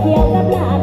เทียบกับหลา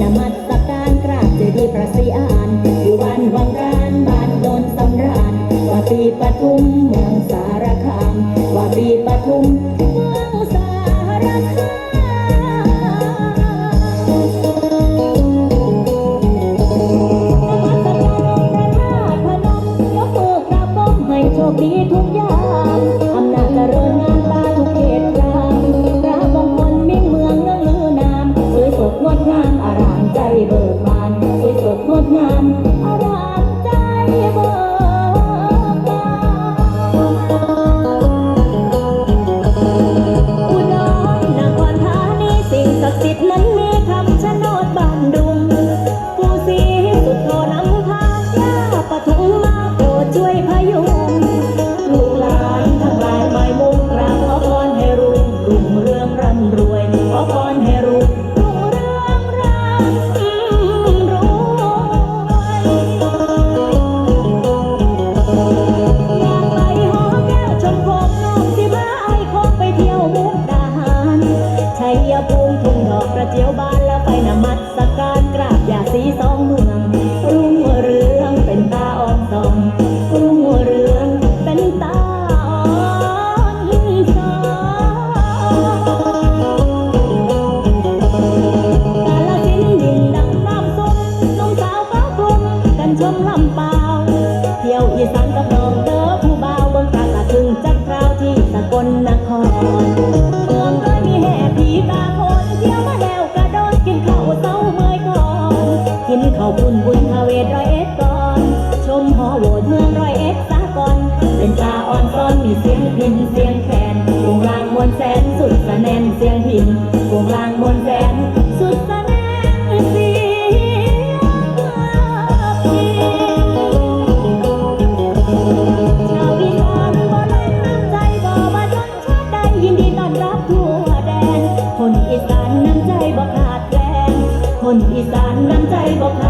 นมัสการกราบเจดีย์พระศรีอานอยู่วันวังการบ้านโดนสำราญว่าปีปทุมเมืองสารคามว่าปีปทุมเมืองสารคามโชคดีทุกอย่าง ลนครเมืองเคยมีแห่ผีตาคนเที่ยวมาแล้วกระโดดกินข้าวเต้าเมยก่อนกินข้าวบุญบุญพาเวทร้อยเอ็ดก่อน ชมหอโหวตเมืองร้อยเอ็ดสากอนเป็นตาอ่อนซ้อนมีเสียงพินเสียงแคนวงลางมวลแสนสุดสะแนนเสียงพินวงลาง คนอีสานน้ำใจบ่ขา